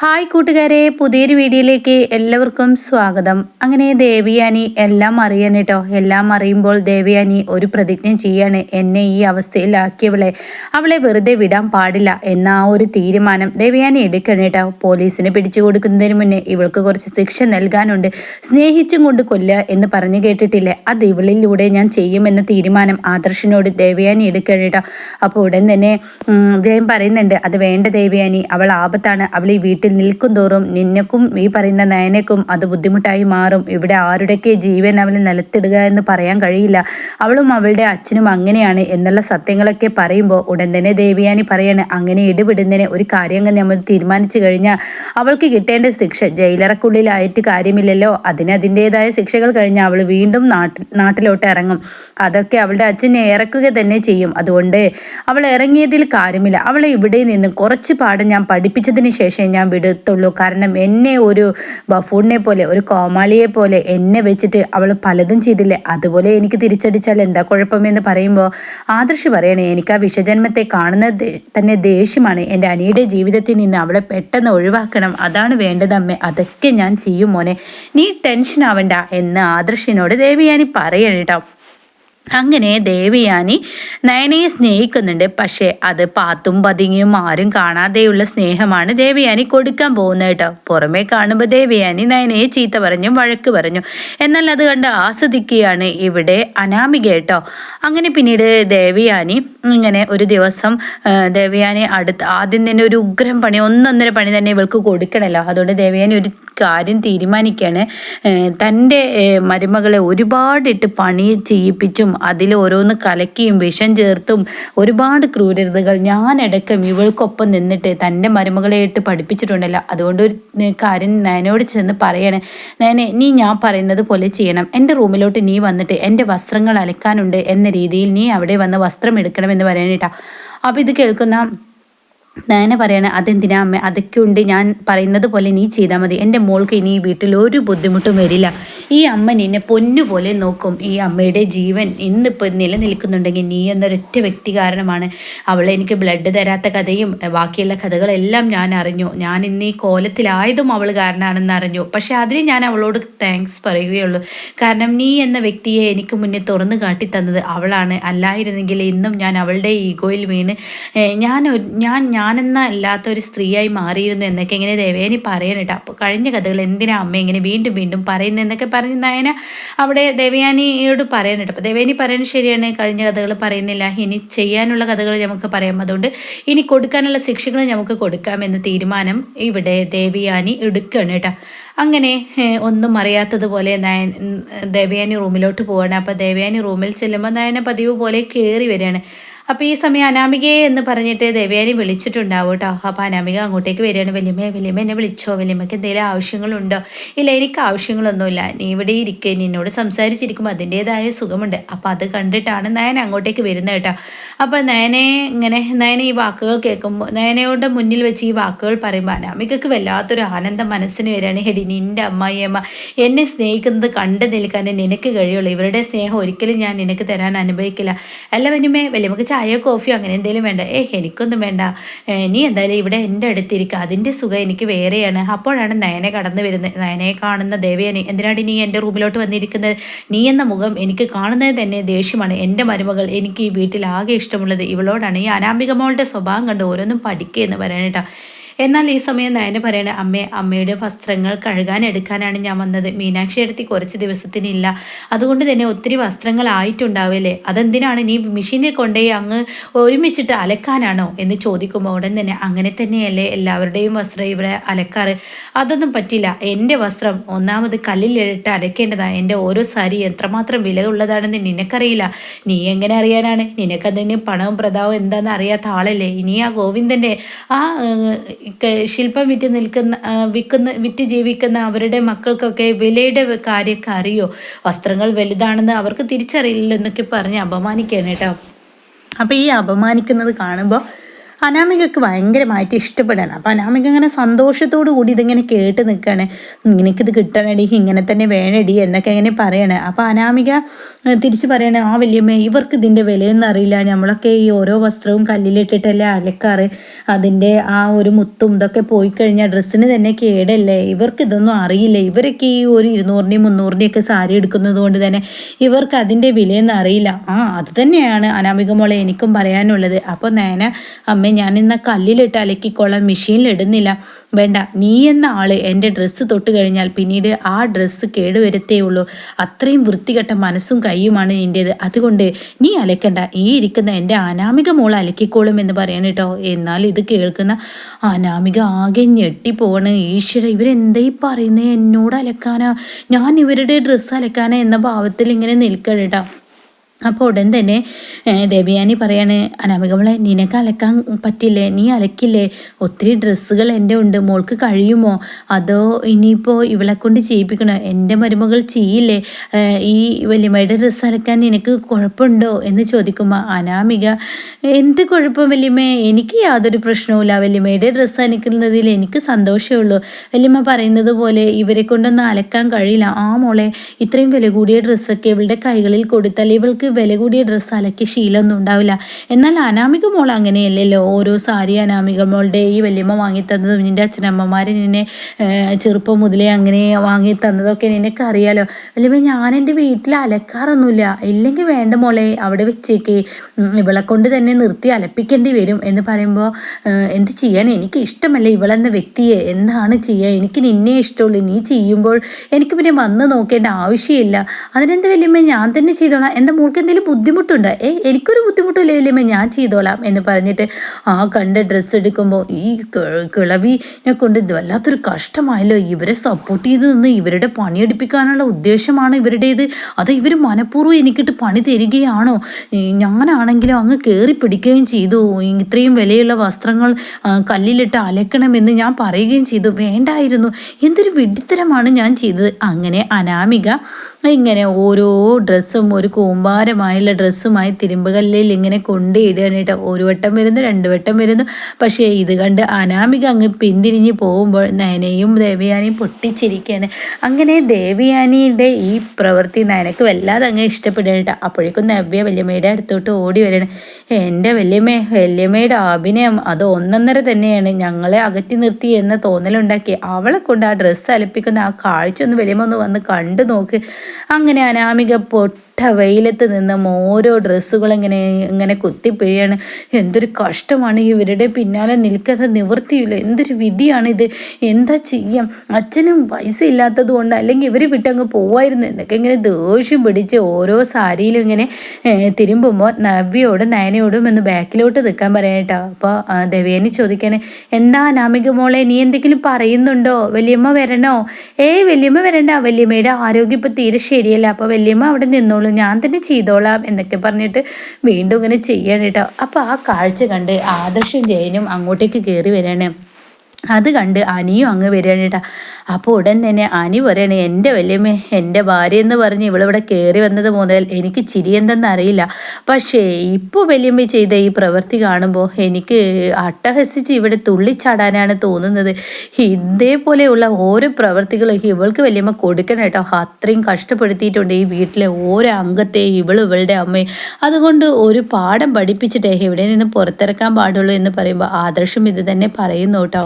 Hi കൂട്ടുകാരെ പുതിയൊരു വീഡിയോയിലേക്ക് എല്ലാവർക്കും സ്വാഗതം. അങ്ങനെ ദേവിയാനി എല്ലാം അറിയാൻ കേട്ടോ എല്ലാം അറിയുമ്പോൾ ദേവിയാനി ഒരു പ്രതിജ്ഞ ചെയ്യാണ്. എന്നെ ഈ അവസ്ഥയിലാക്കിയവളെ അവളെ വെറുതെ വിടാൻ പാടില്ല എന്ന ആ ഒരു തീരുമാനം ദേവിയാനി എടുക്കണം കേട്ടോ. പോലീസിന് പിടിച്ചു കൊടുക്കുന്നതിന് മുന്നേ ഇവൾക്ക് കുറച്ച് ശിക്ഷ നൽകാനുണ്ട്. സ്നേഹിച്ചും കൊണ്ട് കൊല്ലുക എന്ന് പറഞ്ഞു കേട്ടിട്ടില്ലേ? അത് ഇവളിലൂടെ ഞാൻ ചെയ്യുമെന്ന തീരുമാനം ആദർശിനോട് ദേവിയാനി എടുക്കണം കേട്ടോ. അപ്പോൾ ഉടൻ തന്നെ ജയം പറയുന്നുണ്ട് അത് വേണ്ട ദേവിയാനി. അവൾ ആപത്താണ്. അവൾ ഈ വീട്ടിൽ നിൽക്കും തോറും നിന്നക്കും ഈ പറയുന്ന നയനക്കും അത് ബുദ്ധിമുട്ടായി മാറും. ഇവിടെ ആരുടെയൊക്കെ ജീവൻ അവൾ നിലത്തിടുക എന്ന് പറയാൻ കഴിയില്ല. അവളും അവളുടെ അച്ഛനും അങ്ങനെയാണ് എന്നുള്ള സത്യങ്ങളൊക്കെ പറയുമ്പോൾ ഉടൻ തന്നെ ദേവിയാനി പറയാണ് അങ്ങനെ ഇടപെടുന്നതിന് ഒരു കാര്യം നമ്മൾ തീരുമാനിച്ചു കഴിഞ്ഞാൽ അവൾക്ക് കിട്ടേണ്ട ശിക്ഷ ജയിലറക്കുള്ളിലായിട്ട് കാര്യമില്ലല്ലോ. അതിന് അതിന്റെതായ ശിക്ഷകൾ കഴിഞ്ഞാൽ അവൾ വീണ്ടും നാട്ടിൽ നാട്ടിലോട്ട് ഇറങ്ങും. അതൊക്കെ അവളുടെ അച്ഛനെ ഇറക്കുക തന്നെ ചെയ്യും. അതുകൊണ്ട് അവൾ ഇറങ്ങിയതിൽ കാര്യമില്ല. അവളെ ഇവിടെ നിന്ന് കുറച്ച് പാഠം ഞാൻ പഠിപ്പിച്ചതിന് ശേഷം ഞാൻ വിടത്തുള്ളൂ കാരണം എന്നെ ഒരു ബഫൂണിനെ പോലെ ഒരു കോമാളിയെ പോലെ എന്നെ വെച്ചിട്ട് അവൾ പലതും ചെയ്തില്ലേ? അതുപോലെ എനിക്ക് തിരിച്ചടിച്ചാൽ എന്താ കുഴപ്പമെന്ന് പറയുമ്പോൾ ആദർശ് പറയണേ എനിക്ക് ആ വിഷജന്മത്തെ കാണുന്നത് തന്നെ ദേഷ്യമാണ്. എന്റെ അനിയുടെ ജീവിതത്തിൽ നിന്ന് അവളെ പെട്ടെന്ന് ഒഴിവാക്കണം. അതാണ് വേണ്ടത് അമ്മേ. അതൊക്കെ ഞാൻ ചെയ്യും മോനെ. നീ ടെൻഷൻ ആവണ്ട എന്ന് ആദർശിനോട് ദേവിയാനി പറയണം കേട്ടോ അങ്ങനെ ദേവയാനി നയനയെ സ്നേഹിക്കുന്നുണ്ട്. പക്ഷേ അത് പാത്തും പതിങ്ങിയും ആരും കാണാതെയുള്ള സ്നേഹമാണ് ദേവയാനി കൊടുക്കാൻ പോകുന്നത് കേട്ടോ. പുറമേ കാണുമ്പോൾ ദേവയാനി നയനയെ ചീത്ത പറഞ്ഞു വഴക്ക് പറഞ്ഞു. എന്നാൽ അത് കണ്ട് ആസ്വദിക്കുകയാണ് ഇവിടെ അനാമിക കേട്ടോ. അങ്ങനെ പിന്നീട് ദേവയാനി ഇങ്ങനെ ഒരു ദിവസം ദേവയാനി അടുത്ത് ആദ്യം തന്നെ ഒരു ഉഗ്രം പണി ഒന്നൊന്നര പണി തന്നെ ഇവൾക്ക് കൊടുക്കണല്ലോ. അതുകൊണ്ട് ദേവയാനി ഒരു കാര്യം തീരുമാനിക്കുകയാണ്. തന്റെ മരുമകളെ ഒരുപാടിട്ട് പണി ചെയ്യിപ്പിച്ചും അതിൽ ഓരോന്ന് കലക്കിയും വിഷം ചേർത്തും ഒരുപാട് ക്രൂരതകൾ ഞാനടക്കം ഇവൾക്കൊപ്പം നിന്നിട്ട് തന്റെ മരുമകളെയിട്ട് പഠിപ്പിച്ചിട്ടുണ്ടല്ലോ. അതുകൊണ്ട് ഒരു കാര്യം നയനോട് ചെന്ന് പറയണേ നയനെ നീ ഞാൻ പറയുന്നത് പോലെ ചെയ്യണം. എന്റെ റൂമിലോട്ട് നീ വന്നിട്ട് എന്റെ വസ്ത്രങ്ങൾ അലക്കാനുണ്ട് എന്ന രീതിയിൽ നീ അവിടെ വന്ന് വസ്ത്രം എടുക്കണമെന്ന് പറയാനേട്ടാ അപ്പോൾ ഇത് കേൾക്കുന്ന നയന പറയാണ് അതെന്തിനാ അമ്മ? അതൊക്കെ ഉണ്ട്. ഞാൻ പറയുന്നത് പോലെ നീ ചെയ്താൽ മതി. എന്റെ മോൾക്ക് ഇനി ഈ വീട്ടിൽ ഒരു ബുദ്ധിമുട്ടും വരില്ല. ഈ അമ്മ നിന്നെ പൊന്നുപോലെ നോക്കും. ഈ അമ്മയുടെ ജീവൻ ഇന്നിപ്പോൾ നിലനിൽക്കുന്നുണ്ടെങ്കിൽ നീ എന്നൊരൊറ്റ വ്യക്തി കാരണമാണ് അവളെ എനിക്ക് ബ്ലഡ് തരാത്ത കഥയും ബാക്കിയുള്ള കഥകളെല്ലാം ഞാൻ അറിഞ്ഞു. ഞാൻ ഇന്ന് ഈ കോലത്തിലായതും അവൾ കാരണമാണെന്ന് അറിഞ്ഞു. പക്ഷേ അതിന് ഞാൻ അവളോട് താങ്ക്സ് പറയുകയുള്ളൂ. കാരണം നീ എന്ന വ്യക്തിയെ എനിക്ക് മുന്നേ തുറന്നു കാട്ടി തന്നത് അവളാണ്. അല്ലായിരുന്നെങ്കിൽ ഇന്നും ഞാൻ അവളുടെ ഈഗോയിൽ വീണ് ഞാൻ ഞാൻ ഞാനെന്ന അല്ലാത്ത ഒരു സ്ത്രീയായി മാറിയിരുന്നു എന്നൊക്കെ ഇങ്ങനെ ദേവേനി പറയാനിട്ട് അപ്പോൾ കഴിഞ്ഞ കഥകൾ എന്തിനാ അമ്മ ഇങ്ങനെ വീണ്ടും വീണ്ടും പറയുന്നത് എന്നൊക്കെ പറഞ്ഞ് നയന അവിടെ ദേവയാനിയോട് പറയാനിട്ട് അപ്പോൾ ദേവേനി പറയുന്നത് ശരിയാണ്. കഴിഞ്ഞ കഥകൾ പറയുന്നില്ല. ഇനി ചെയ്യാനുള്ള കഥകൾ നമുക്ക് പറയാം. അതുകൊണ്ട് ഇനി കൊടുക്കാനുള്ള ശിക്ഷകൾ നമുക്ക് കൊടുക്കാമെന്ന തീരുമാനം ഇവിടെ ദേവിയാനി എടുക്കുകയാണ് കേട്ടോ. അങ്ങനെ ഒന്നും അറിയാത്തതുപോലെ നയൻ ദേവയാനി റൂമിലോട്ട് പോവാണ്. അപ്പോൾ ദേവയാനി റൂമിൽ ചെല്ലുമ്പോൾ നയന പതിവ് പോലെ കയറി വരികയാണ്. അപ്പോൾ ഈ സമയം അനാമികയെ എന്ന് പറഞ്ഞിട്ട് ദേവയാനി വിളിച്ചിട്ടുണ്ടാവും കേട്ടോ അപ്പോൾ അനാമിക അങ്ങോട്ടേക്ക് വരികയാണ്. വലിയമ്മ വലിയമ്മ എന്നെ വിളിച്ചോ? വലിയമ്മക്ക് എന്തെങ്കിലും ആവശ്യങ്ങളുണ്ടോ? ഇല്ല എനിക്ക് ആവശ്യങ്ങളൊന്നുമില്ല. നീ ഇവിടെ ഇരിക്കുക നിന്നോട് സംസാരിച്ചിരിക്കുമ്പോൾ അതിന്റേതായ സുഖമുണ്ട്. അപ്പോൾ അത് കണ്ടിട്ടാണ് നയന അങ്ങോട്ടേക്ക് വരുന്നത് കേട്ടോ അപ്പോൾ നയനെ ഇങ്ങനെ നയന ഈ വാക്കുകൾ കേൾക്കുമ്പോൾ നയനയുടെ മുന്നിൽ വെച്ച് ഈ വാക്കുകൾ പറയുമ്പോൾ അനാമികക്ക് വല്ലാത്തൊരു ആനന്ദം മനസ്സിന് വരികയാണ്. ഹെടി നിന്റെ അമ്മായിയമ്മ എന്നെ സ്നേഹിക്കുന്നത് കണ്ടു നിൽക്കാൻ നിനക്ക് കഴിയുള്ളൂ. ഇവരുടെ സ്നേഹം ഒരിക്കലും ഞാൻ നിനക്ക് തരാൻ അനുഭവിക്കില്ല. അല്ല വലിയമ്മേ വലിയമ്മക്ക് ചായയോ കോഫിയോ അങ്ങനെ എന്തെങ്കിലും വേണ്ട. ഏ എനിക്കൊന്നും വേണ്ട. നീ എന്തായാലും ഇവിടെ എന്റെ അടുത്തിരിക്കുക അതിന്റെ സുഖം എനിക്ക് വേറെയാണ്. അപ്പോഴാണ് നയനെ കടന്നു വരുന്നത്. നയനെ കാണുന്ന ദേവയാനി എന്തിനാണ് നീ എന്റെ റൂമിലോട്ട് വന്നിരിക്കുന്നത്? നീ എന്ന മുഖം എനിക്ക് കാണുന്നത് തന്നെ ദേഷ്യമാണ്. എന്റെ മരുമകൾ എനിക്ക് ഈ വീട്ടിൽ ആകെ ഇഷ്ടമുള്ളത്. ഇവളോടാണ് ഈ അനാമിക മോളുടെ സ്വഭാവം കണ്ട് ഓരോന്നും പഠിക്കുക എന്ന് പറയാനേട്ടാ എന്നാൽ ഈ സമയം നയന പറയണ അമ്മേ അമ്മയുടെ വസ്ത്രങ്ങൾ കഴുകാൻ എടുക്കാനാണ് ഞാൻ വന്നത്. മീനാക്ഷി എടുത്തി കുറച്ച് ദിവസത്തിനില്ല. അതുകൊണ്ട് തന്നെ ഒത്തിരി വസ്ത്രങ്ങൾ ആയിട്ടുണ്ടാവില്ലേ? അതെന്തിനാണ് നീ മെഷീനിൽ കൊണ്ടുപോയി അങ്ങ് ഒരുമിച്ചിട്ട് അലക്കാനാണോ? എന്ന് ചോദിക്കുമ്പോൾ ഉടൻ തന്നെ അങ്ങനെ തന്നെയല്ലേ എല്ലാവരുടെയും വസ്ത്രം ഇവിടെ അലക്കാറ്. അതൊന്നും പറ്റില്ല. എന്റെ വസ്ത്രം ഒന്നാമത് കല്ലിലിട്ട് അലക്കേണ്ടതാണ്. എന്റെ ഓരോ സാരി എത്രമാത്രം വില ഉള്ളതാണെന്ന് നിനക്കറിയില്ല. നീ എങ്ങനെ അറിയാനാണ്? നിനക്കതിന് പണവും പ്രതാവും എന്താണെന്ന് അറിയാത്ത ആളല്ലേ? ഇനി ആ ഗോവിന്ദന്റെ ആ ശില്പം വിറ്റ് നിൽക്കുന്ന വിൽക്കുന്ന വിറ്റ് ജീവിക്കുന്ന അവരുടെ മക്കൾക്കൊക്കെ വിലയുടെ കാര്യമൊക്കെ അറിയോ? വസ്ത്രങ്ങൾ വലുതാണെന്ന് അവർക്ക് തിരിച്ചറിയില്ല എന്നൊക്കെ പറഞ്ഞ് അപമാനിക്കുകയാണ് കേട്ടോ. അപ്പോൾ ഈ അപമാനിക്കുന്നത് കാണുമ്പോൾ അനാമികക്ക് ഭയങ്കരമായിട്ട് ഇഷ്ടപ്പെടണം അപ്പോൾ അനാമിക ഇങ്ങനെ സന്തോഷത്തോടു കൂടി ഇതിങ്ങനെ കേട്ട് നിൽക്കുകയാണ് നിനക്കിത് കിട്ടണടി ഇങ്ങനെ തന്നെ വേണടി എന്നൊക്കെ ഇങ്ങനെ പറയണേ. അപ്പോൾ അനാമിക തിരിച്ച് പറയണേ ആ വല്യമ്മ ഇവർക്ക് ഇതിന്റെ വിലയൊന്നും അറിയില്ല. നമ്മളൊക്കെ ഈ ഓരോ വസ്ത്രവും കല്ലിലിട്ടിട്ടല്ലേ അലക്കാറ്. അതിന്റെ ആ ഒരു മുത്തും ഇതൊക്കെ പോയി കഴിഞ്ഞാൽ ഡ്രസ്സിന് തന്നെ കേടല്ലേ. ഇവർക്ക് ഇതൊന്നും അറിയില്ല. ഇവരൊക്കെ ഈ ഒരു ഇരുന്നൂറിന്റെയും മുന്നൂറിന്റെയും ഒക്കെ സാരി എടുക്കുന്നത് കൊണ്ട് തന്നെ ഇവർക്ക് അതിന്റെ വിലയൊന്നും അറിയില്ല. ആ അത് തന്നെയാണ് അനാമിക മോളെ എനിക്കും പറയാനുള്ളത്. അപ്പോൾ നേന അമ്മ ഞാൻ ഇന്ന കല്ലിലിട്ട് അലക്കിക്കോളാം മെഷീനിൽ ഇടുന്നില്ല വേണ്ട നീ എന്ന ആൾ എന്റെ ഡ്രസ്സ് തൊട്ട് കഴിഞ്ഞാൽ പിന്നീട് ആ ഡ്രസ്സ് കേടുവരത്തേ ഉള്ളൂ അത്രയും വൃത്തികെട്ട മനസ്സും കൈയുമാണ് നിന്റേത് അതുകൊണ്ട് നീ അലക്കണ്ട. ഈ ഇരിക്കുന്ന എന്റെ അനാമിക മോൾ അലക്കിക്കോളും എന്ന് പറയണം കേട്ടോ. എന്നാൽ ഇത് കേൾക്കുന്ന അനാമിക ആകെ ഞെട്ടിപ്പോണ് ഈശ്വര ഇവരെന്തായി പറയുന്നത് എന്നോട് അലക്കാനാ? ഞാൻ ഇവരുടെ ഡ്രസ്സ് അലക്കാനാ എന്ന ഭാവത്തിൽ ഇങ്ങനെ നിൽക്കണം കേട്ടോ. അപ്പോൾ ഉടൻ തന്നെ ദേവയാനി പറയാണ് അനാമികമളെ നിനക്ക് അലക്കാൻ പറ്റില്ലേ? നീ അലക്കില്ലേ? ഒത്തിരി ഡ്രസ്സുകൾ എന്റെ ഉണ്ട്. മോൾക്ക് കഴിയുമോ? അതോ ഇനിയിപ്പോൾ ഇവളെ കൊണ്ട് ചെയ്യിപ്പിക്കണോ? എന്റെ മരുമകൾ ചെയ്യില്ലേ? ഈ വല്യമ്മയുടെ ഡ്രസ്സ് അലക്കാൻ നിനക്ക് കുഴപ്പമുണ്ടോ? എന്ന് ചോദിക്കുമ്പോൾ അനാമിക എന്ത് കുഴപ്പം വല്യമ്മ? എനിക്ക് യാതൊരു പ്രശ്നവുമില്ല വല്യമ്മയുടെ ഡ്രസ്സ് അലക്കുന്നതിൽ എനിക്ക് സന്തോഷമേ ഉള്ളൂ. വല്യമ്മ പറയുന്നത് പോലെ ഇവരെ കൊണ്ടൊന്നും അലക്കാൻ കഴിയില്ല. ആ മോളെ ഇത്രയും വില കൂടിയ ഡ്രസ്സൊക്കെ ഇവളുടെ കൈകളിൽ കൊടുത്താൽ ഇവൾക്ക് വില കൂടിയ ഡ്രസ്സ് അലക്കി ശീലമൊന്നും ഉണ്ടാവില്ല. എന്നാൽ അനാമിക മോൾ അങ്ങനെയല്ലല്ലോ. ഓരോ സാരി അനാമിക മോളുടെ ഈ വല്യമ്മ വാങ്ങി തന്നതും നിന്റെ അച്ഛനമ്മമാർ നിന്നെ ചെറുപ്പം മുതലേ അങ്ങനെ വാങ്ങി തന്നതൊക്കെ നിനക്ക് അറിയാലോ. വല്യമ്മ ഞാൻ എന്റെ വീട്ടിൽ അലക്കാറൊന്നുമില്ല. ഇല്ലെങ്കിൽ വേണ്ട മോളെ അവിടെ വെച്ചേക്ക്. ഇവളെ കൊണ്ട് തന്നെ നിർത്തി അലപ്പിക്കേണ്ടി വരും എന്ന് പറയുമ്പോൾ എന്ത് ചെയ്യാൻ എനിക്ക് ഇഷ്ടമല്ല ഇവളെന്ന വ്യക്തിയെ. എന്താണ് ചെയ്യുക എനിക്ക് നിന്നെ ഇഷ്ടമുള്ളൂ. നീ ചെയ്യുമ്പോൾ എനിക്ക് പിന്നെ വന്ന് നോക്കേണ്ട ആവശ്യമില്ല. അതിനെന്ത് വല്യമ്മ ഞാൻ തന്നെ ചെയ്തോളാം. എന്റെ മോൾക്ക് എന്തെങ്കിലും ബുദ്ധിമുട്ടുണ്ട്? ഏ എനിക്കൊരു ബുദ്ധിമുട്ടില്ല ഇല്ലമ്മേ ഞാൻ ചെയ്തോളാം എന്ന് പറഞ്ഞിട്ട് ആ കണ്ട ഡ്രസ്സ് എടുക്കുമ്പോൾ ഈ കിളവിനെ കൊണ്ട് വല്ലാത്തൊരു കഷ്ടമായല്ലോ. ഇവരെ സപ്പോർട്ട് ചെയ്ത് നിന്ന് ഇവരുടെ പണിയെടുപ്പിക്കാനുള്ള ഉദ്ദേശമാണ് ഇവരുടേത്. അത് ഇവർ മനഃപൂർവം എനിക്കിട്ട് പണി തരികയാണോ? ഞാനാണെങ്കിലും അങ്ങ് കയറി പിടിക്കുകയും ചെയ്തു. ഇത്രയും വിലയുള്ള വസ്ത്രങ്ങൾ കല്ലിലിട്ട് അലക്കണമെന്ന് ഞാൻ പറയുകയും ചെയ്തു. വേണ്ടായിരുന്നു. എന്തൊരു വിഡിത്തരമാണ് ഞാൻ ചെയ്തത്. അങ്ങനെ അനാമിക ഇങ്ങനെ ഓരോ ഡ്രസ്സും ഒരു കൂമ്പാരമായുള്ള ഡ്രസ്സുമായി തിരുമ്പുകല്ലിൽ ഇങ്ങനെ കൊണ്ടിടുകയാണ് കേട്ടോ. ഒരു വട്ടം വരുന്നു രണ്ട് വട്ടം വരുന്നു. പക്ഷേ ഇത് കണ്ട് അനാമിക അങ്ങ് പിന്തിരിഞ്ഞ് പോകുമ്പോൾ നയനയും ദേവയാനിയും പൊട്ടിച്ചിരിക്കുകയാണ്. അങ്ങനെ ദേവയാനിയുടെ ഈ പ്രവൃത്തി നയനക്ക് വല്ലാതെ അങ്ങ് ഇഷ്ടപ്പെടുക കേട്ടോ. അപ്പോഴേക്കും നവ്യ വല്യമ്മയുടെ അടുത്തോട്ട് ഓടി വരണം എന്റെ വല്യമ്മ വല്യമ്മയുടെ അഭിനയം അത് ഒന്നൊന്നര തന്നെയാണ്. ഞങ്ങളെ അകറ്റി നിർത്തി എന്ന തോന്നലുണ്ടാക്കി. അവളെ കൊണ്ട് ആ ഡ്രസ്സ് അലപ്പിക്കുന്ന ആ കാഴ്ച ഒന്ന് വല്യമ്മ ഒന്ന് വന്ന് കണ്ടു നോക്ക്. അങ്ങനെ അനാമിക പൊട്ടി വെയിലത്ത് നിന്നും ഓരോ ഡ്രസ്സുകൾ ഇങ്ങനെ ഇങ്ങനെ കുത്തിപ്പിഴയാണ് എന്തൊരു കഷ്ടമാണ് ഇവരുടെ പിന്നാലെ നിൽക്കാതെ നിവൃത്തിയില്ല. എന്തൊരു വിധിയാണിത്. എന്താ ചെയ്യാം? അച്ഛനും പൈസ ഇല്ലാത്തത് കൊണ്ട് അല്ലെങ്കിൽ ഇവർ വിട്ടങ്ങ് പോവായിരുന്നു. എന്നൊക്കെ ഇങ്ങനെ ദേഷ്യം പിടിച്ച് ഓരോ സാരിയിലും ഇങ്ങനെ തിരുമ്പുമ്പോൾ നവ്യോടും നയനയോടും ഒന്ന് ബാക്കിലോട്ട് നിൽക്കാൻ പറയാട്ടോ അപ്പോൾ ദേവേനി ചോദിക്കാണ് എന്താ നാമിക മോളെ നീ എന്തെങ്കിലും പറയുന്നുണ്ടോ? വലിയമ്മ വരണോ? ഏയ് വലിയമ്മ വരണ്ട. വലിയമ്മയുടെ ആരോഗ്യം ഇപ്പോൾ തീരെ ശരിയല്ല. അപ്പോൾ വലിയമ്മ അവിടെ നിന്നോളൂ. ഞാൻ തന്നെ ചെയ്തോളാം എന്നൊക്കെ പറഞ്ഞിട്ട് വീണ്ടും ഇങ്ങനെ ചെയ്യണം കേട്ടോ. അപ്പോൾ ആ കാഴ്ച കണ്ട് ആദർശം ജയനും അങ്ങോട്ടേക്ക് കയറി വരികയാണ് അത് കണ്ട് അനിയും അങ്ങ് വരികയാണ് കേട്ടോ. അപ്പോൾ ഉടൻ തന്നെ അനി പറയണേ എന്റെ വല്യമ്മ എന്റെ ഭാര്യ എന്ന് പറഞ്ഞ് ഇവളിവിടെ കയറി വന്നത് മുതൽ എനിക്ക് ചിരി എന്തെന്നറിയില്ല പക്ഷേ ഇപ്പോൾ വല്യമ്മ ചെയ്ത ഈ പ്രവൃത്തി കാണുമ്പോൾ എനിക്ക് അട്ടഹസിച്ച് ഇവിടെ തുള്ളിച്ചാടാനാണ് തോന്നുന്നത്. ഇതേപോലെയുള്ള ഓരോ പ്രവൃത്തികളും ഇവൾക്ക് വല്യമ്മ കൊടുക്കണം കേട്ടോ. അത്രയും കഷ്ടപ്പെടുത്തിയിട്ടുണ്ട് ഈ വീട്ടിലെ ഓരോ അംഗത്തെ ഇവൾ ഇവളുടെ അമ്മയും. അതുകൊണ്ട് ഒരു പാഠം പഠിപ്പിച്ചിട്ടേ ഇവിടെ നിന്ന് പുറത്തിറക്കാൻ പാടുള്ളൂ എന്ന് പറയുമ്പോൾ ആദർശം ഇത് തന്നെ പറയുന്നു കേട്ടോ.